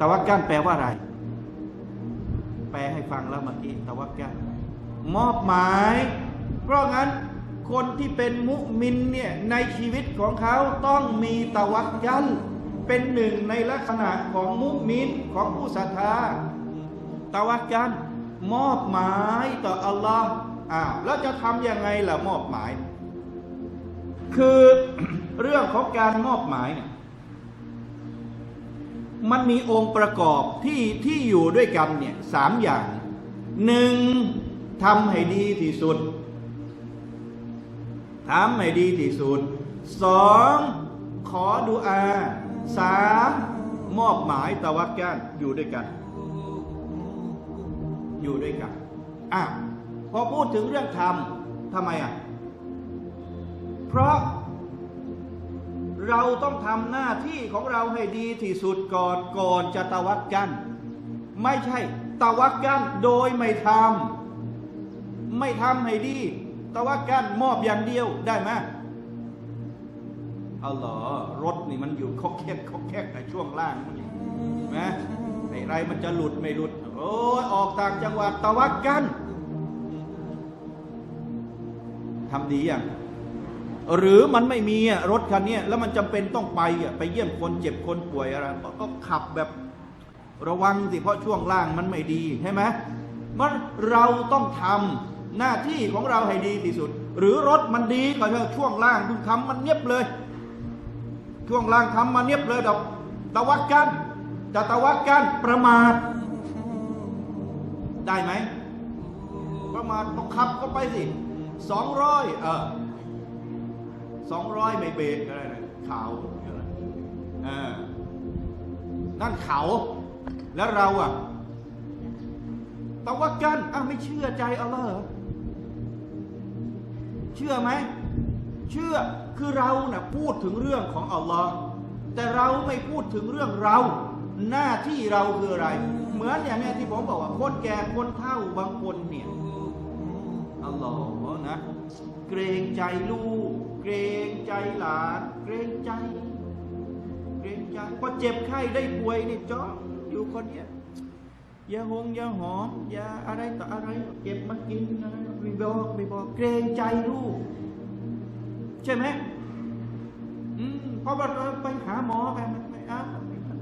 ตะวักกันแปลว่าอะไร แปลให้ฟังแล้วเมื่อกี้ตะวักกันมอบหมาย เพราะงั้นคนที่เป็นมุมินเนี่ยในชีวิตของเขาต้องมีตะวักยันเป็นหนึ่งในลักษณะของมุมินของผู้ศรัทธาตะวักยันมอบหมายต่ออัลลอฮ์อ้าวแล้วจะทำยังไงล่ะมอบหมาย คือเรื่องของการมอบหมายเนี่ย มันมีองค์ประกอบที่ที่อยู่ด้วยกันเนี่ยสามอย่างหนึ่งทำให้ดีที่สุดทำให้ดีที่สุดสองขอดุอาสามมอบหมายตะวักกันอยู่ด้วยกัน อยู่ด้วยกันอะพอพูดถึงเรื่องทำทำไมอะเพราะ เราต้องทำหน้าที่ของเราให้ดีที่สุดก่อนก่อนจะตะวักกัน ไม่ใช่ตะวักกันโดยไม่ทำไม่ทำให้ดีตะวักกันมอบอย่างเดียวได้ไหมเอาเหรอรถนี่มันอยู่คอกแคกคอกแคกในช่วงล่างมันอยู่นะไอ้ไรมันจะหลุดไม่หลุด โอ้ยออกต่างจังหวัดตะวักกันทำดีอย่าง หรือมันไม่มีรถคันนี้แล้วมันจำเป็นต้องไปไปเยี่ยมคนเจ็บคนป่วยอะไรก็ขับแบบระวังสิเพราะช่วงล่างมันไม่ดีใช่ไหมมันเราต้องทำหน้าที่ของเราให้ดีที่สุด หรือรถมันดีก็เถอะช่วงล่างคุณทำมันเนียบเลย ช่วงล่างทำมันเนียบเลยดอกตะวักกันจะตะวักกันประมาทได้ไหมประมาทต้องขับก็ไปสิสองร้อยเออ สองร้อยไม่เบรกก็ได้นะเขาเออนั่นเขา แล้วเราอะตะวักกันอ้าไม่เชื่อใจอัลลอฮ์เหรอเชื่อไหม เชื่อคือเราเนะ่ะพูดถึงเรื่องของอัลลอฮ์แต่เราไม่พูดถึงเรื่องเรา หน้าที่เราคืออะไร เหมือนอย่างเนี้ยที่ผมบอกว่าคนแก่คนเฒ่าบางคนเนี่ย อัลลอฮ์นะ เกรงใจลูก เกรงใจหลาน เกรงใจ เกรงใจพอเจ็บไข้ได้ป่วยนี่จ้ออยู่คนเนี้ยยาหงยาหอมยาอะไรต่ออะไรเก็บมากินอะไรไม่บอกไม่บอกเกรงใจลูก ใช่ไหมอืมเพราะว่าเราไปหาหมอไปไม่ไม่อาไม่เอา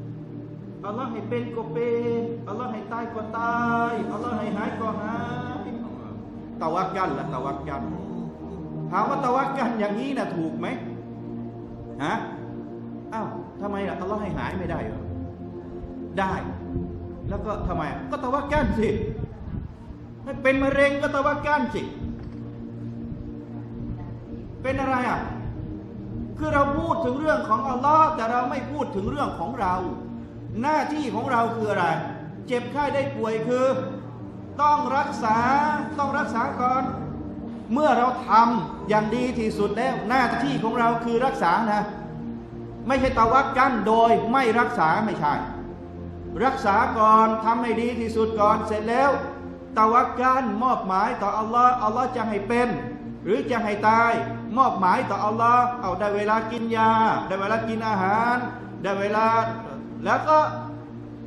อัลลอฮ์ให้เป็นก็เป็นอัลลอฮ์ให้ตายก็ตายอัลลอฮ์ให้หายก็หาย ตะวักกันละตะวักกันถามว่าตะวักกันอย่างนี้นะถูกไหมฮะอ้าวทำไมล่ะอัลลอฮ์ให้หายไม่ได้เหรอได้ แล้วก็ทำไม ก็ตะวักกันสิให้เป็นมะเร็งก็ตะวักกันสิเป็นอะไรอะคือเราพูดถึงเรื่องของอัลลอฮ์แต่เราไม่พูดถึงเรื่องของเรา หน้าที่ของเราคืออะไร เจ็บไข้ได้ป่วยคือ ต้องรักษาต้องรักษาก่อน เมื่อเราทำอย่างดีที่สุดแล้วหน้าที่ของเราคือรักษานะ ไม่ใช่ตะวักกันโดยไม่รักษาไม่ใช่ รักษาก่อนทำให้ดีที่สุดก่อนเสร็จแล้วตะวักกันมอบหมายต่ออัลลอฮ์อัลลอฮ์จะให้เป็น หรือจะให้ตาย มอบหมายต่ออัลลอฮ์เอาได้เวลากินยา ได้เวลากินอาหาร ได้เวลาแล้วก็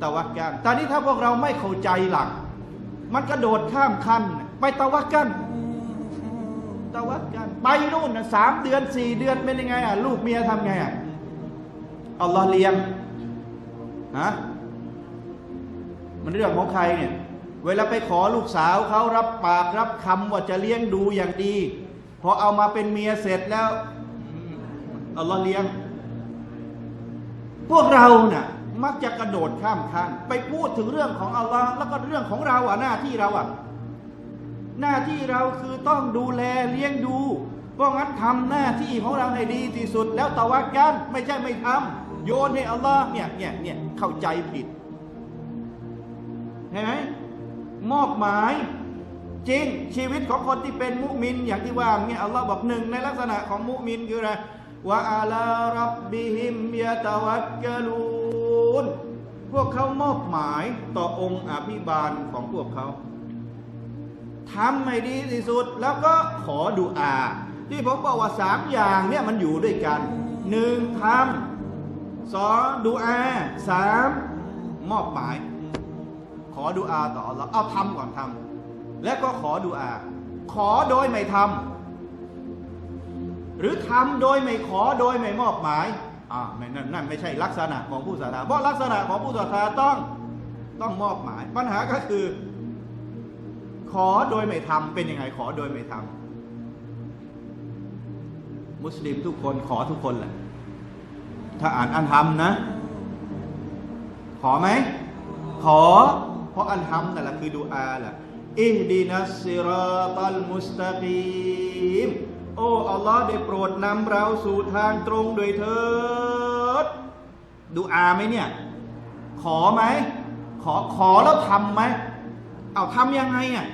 ตะวักกันตอนนี้ถ้าพวกเราไม่เข้าใจหลัก มันกระโดดข้ามคันไปตะวักกันตะวักกัน ไปนู่นสามเดือนสี่เดือนเป็นยังไงอะลูกเมียทำไงอะอัลลอฮ์เลี้ยงฮะมันเรื่องของใครเนี่ย เวลาไปขอลูกสาวเขารับปากรับคำว่าจะเลี้ยงดูอย่างดี พอเอามาเป็นเมียเสร็จแล้วอัลลอฮ์เลี้ยง พวกเราน่ะ มักจะกระโดดข้ามขั้นไปพูดถึงเรื่องของอัลลอฮ์แล้วก็เรื่องของเราอะหน้าที่เราอะหน้าที่เราคือต้องดูแลเลี้ยงดูเพราะงั้นทำหน้าที่ของเราให้ดีที่สุด แล้วตะวักกันไม่ใช่ไม่ทำโยนให้อัลลอฮ์เนี่ยเนี่ยเนี่ยเข้าใจผิดเห็นไหมมอบหมายจริงชีวิตของคนที่เป็นมุมิน อย่างที่ว่าเนี่ยอัลลอฮ์บอกหนึ่งในลักษณะของมุมินคืออะไรว่าอาลารับบิฮิมยะตะวักกะลู นพวกเขามอบหมายต่อองค์อภิบาลของพวกเขาทำให้ดีที่สุดแล้วก็ขอดุอา ที่ผมบอกว่าสามอย่างเนี่ยมันอยู่ด้วยกันหนึ่งทำสองดุอาสามมอบหมาย ขอดุอาต่ออัลลอฮ์เอาทำก่อนทำแล้วก็ขอดุอา ขอโดยไม่ทำหรือทำโดยไม่ขอโดยไม่มอบหมาย อ่าไม่นั่นนั่นไม่ใช่ลักษณะของผู้ศรัทธาเพราะลักษณะของผู้ศรัทธาต้องต้องมอบหมาย ปัญหาก็คือ ขอโดยไม่ทำเป็นยังไง ขอโดยไม่ทำมุสลิมทุกคนขอทุกคนแหละถ้าอ่านอันทำนะ ขอไหม ขอ เพราะอันทำนั่นแหละคือดูอาแหละอิฮดีนัสซิรอตัลมุสตะกีม โอ้อัลลอฮ์ได้โปรดนำเราสู่ทางตรงโดยเถิดดูอาไหมเนี่ย ขอไหม ขอขอแล้วทำไหม เอาทำยังไงอะ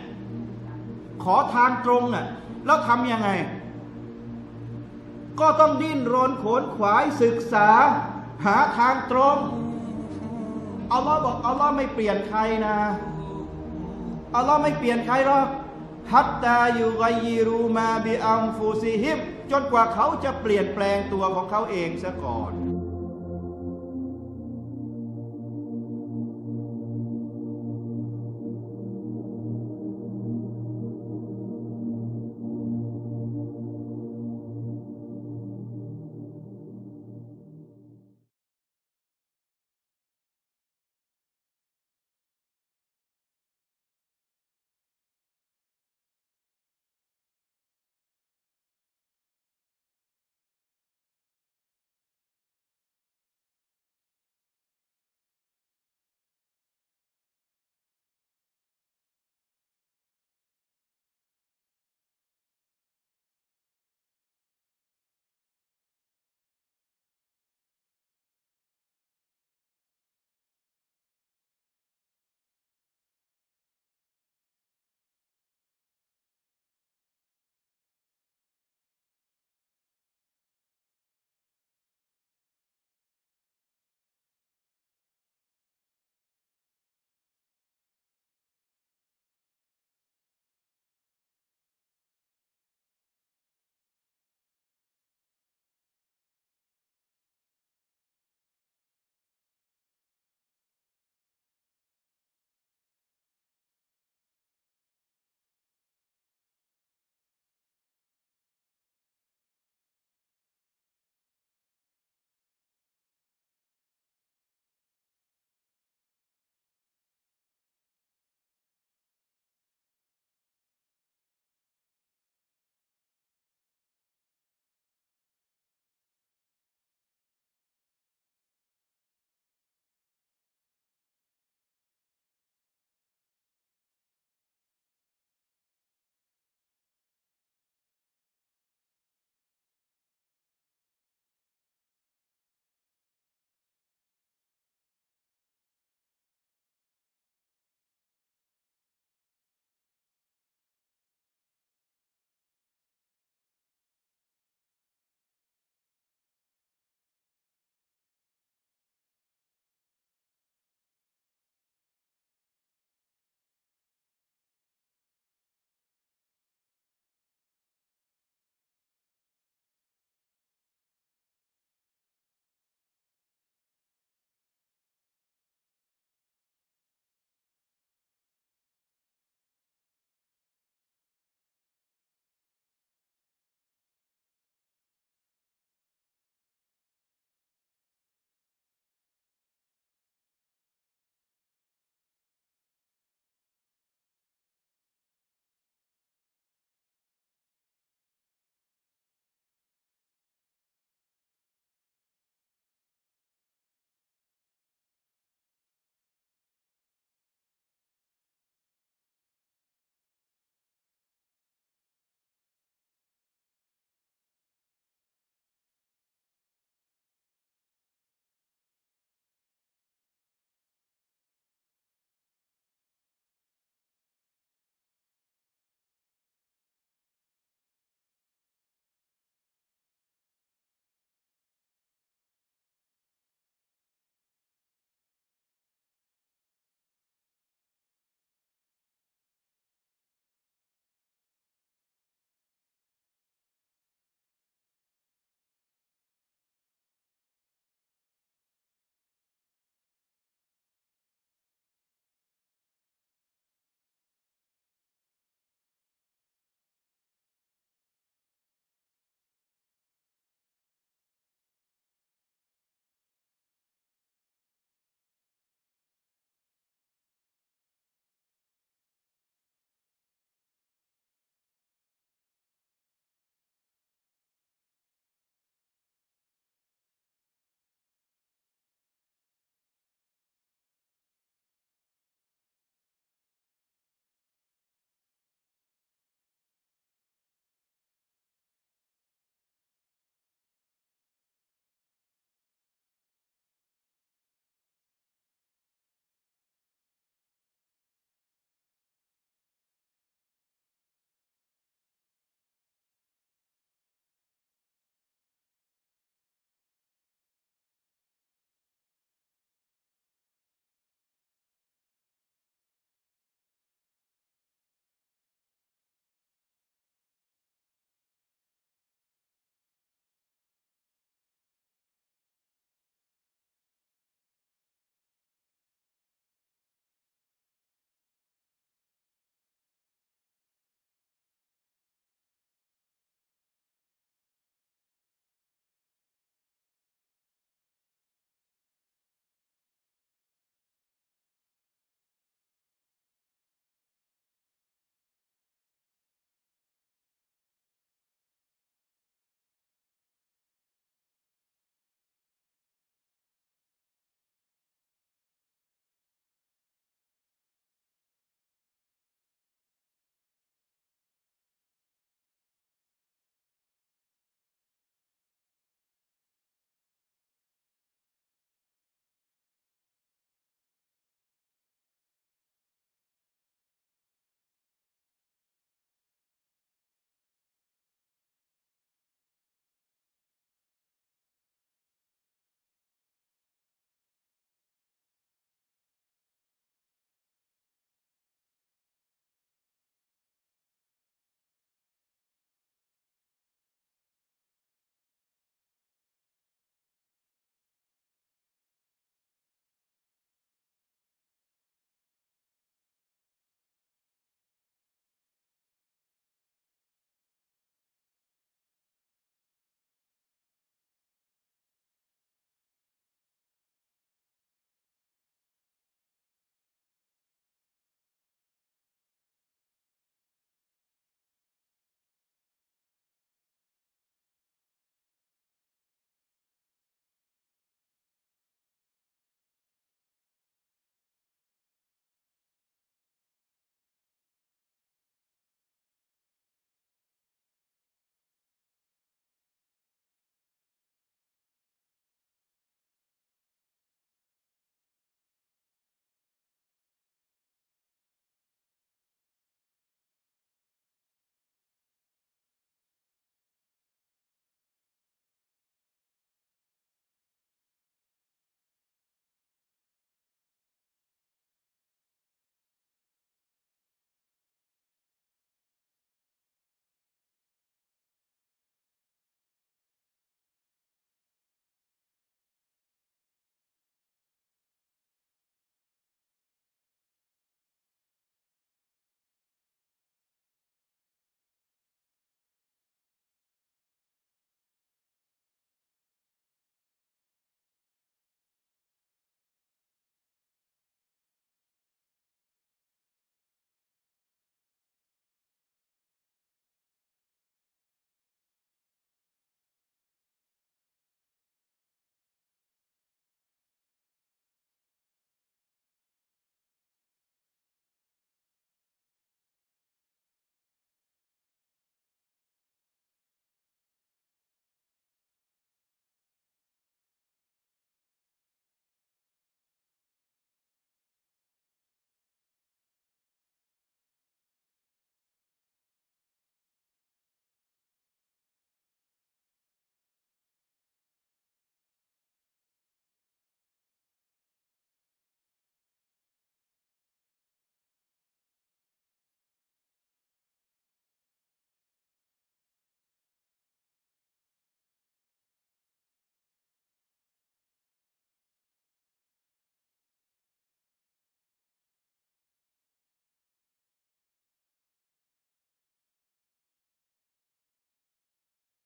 ขอทางตรงอะ แล้วทำยังไง ก็ต้องดิ้นรนขนขวายศึกษา หาทางตรงอัลลอฮ์บอกอัลลอฮ์ไม่เปลี่ยนใครนะอัลลอฮ์ไม่เปลี่ยนใครหรอก ฮัตตาอยู่ไกยิรูมาบิอัมฟูซิฮิมจนกว่าเขาจะเปลี่ยนแปลงตัวของเขาเองซะก่อน